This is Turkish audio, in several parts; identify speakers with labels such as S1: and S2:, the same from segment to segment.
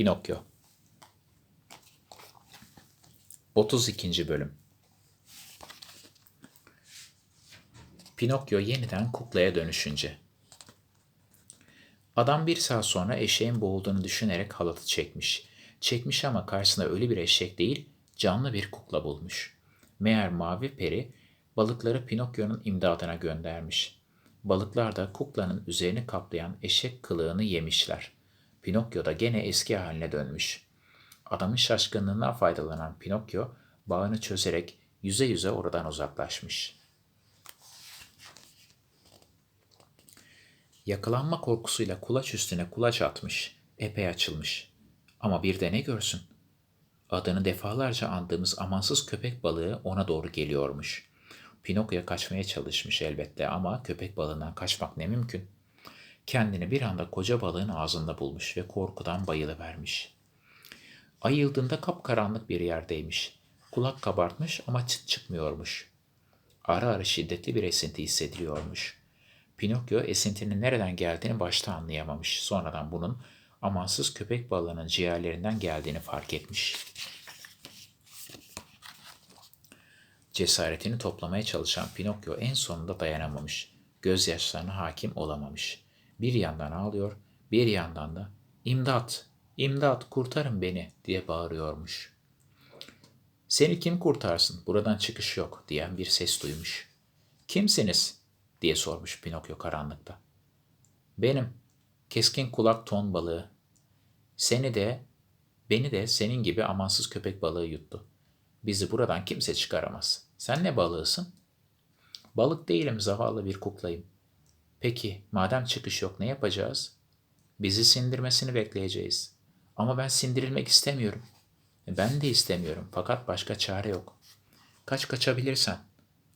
S1: Pinokyo 32. Bölüm Pinokyo yeniden kuklaya dönüşünce Adam bir saat sonra eşeğin boğulduğunu düşünerek halatı çekmiş. Çekmiş ama karşısında ölü bir eşek değil, canlı bir kukla bulmuş. Meğer mavi peri balıkları Pinokyo'nun imdadına göndermiş. Balıklar da kuklanın üzerini kaplayan eşek kılığını yemişler. Pinokyo da gene eski haline dönmüş. Adamın şaşkınlığından faydalanan Pinokyo bağını çözerek yüze yüze oradan uzaklaşmış. Yakalanma korkusuyla kulaç üstüne kulaç atmış, epey açılmış. Ama bir de ne görsün? Adını defalarca andığımız amansız köpek balığı ona doğru geliyormuş. Pinokyo kaçmaya çalışmış elbette ama köpek balığından kaçmak ne mümkün. Kendini bir anda koca balığın ağzında bulmuş ve korkudan bayılıvermiş. Ayıldığında kapkaranlık bir yerdeymiş. Kulak kabartmış ama çıt çıkmıyormuş. Ara ara şiddetli bir esinti hissediliyormuş. Pinokyo esintinin nereden geldiğini başta anlayamamış. Sonradan bunun amansız köpek balığının ciğerlerinden geldiğini fark etmiş. Cesaretini toplamaya çalışan Pinokyo en sonunda dayanamamış. Gözyaşlarına hakim olamamış. Bir yandan ağlıyor, bir yandan da "İmdat, imdat, kurtarın beni." diye bağırıyormuş. "Seni kim kurtarsın? Buradan çıkış yok." diyen bir ses duymuş. "Kimsiniz?" diye sormuş Pinokyo karanlıkta. "Benim, keskin kulak ton balığı. Seni de, beni de senin gibi amansız köpek balığı yuttu. Bizi buradan kimse çıkaramaz. Sen ne balığısın? Balık değilim, zavallı bir kuklayım. Peki, madem çıkış yok ne yapacağız? Bizi sindirmesini bekleyeceğiz. Ama ben sindirilmek istemiyorum. Ben de istemiyorum fakat başka çare yok. Kaç kaçabilirsen.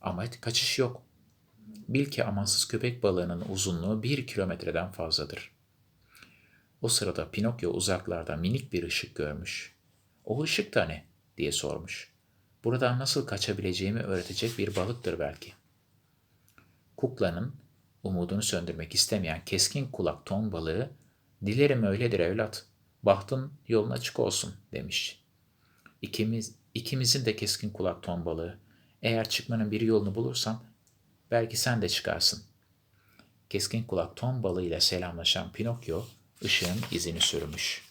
S1: Ama kaçış yok. Bil ki amansız köpek balığının uzunluğu bir kilometreden fazladır. O sırada Pinokyo uzaklarda minik bir ışık görmüş. O ışık da ne? diye sormuş. Buradan nasıl kaçabileceğimi öğretecek bir balıktır belki. Kuklanın umudunu söndürmek istemeyen keskin kulak ton balığı, dilerim öyledir evlat, bahtın yolun açık olsun demiş. İkimiz, ikimizin de keskin kulak ton balığı, eğer çıkmanın bir yolunu bulursam belki sen de çıkarsın. Keskin kulak ton balığıyla selamlaşan Pinokyo ışığın izini sürmüş.''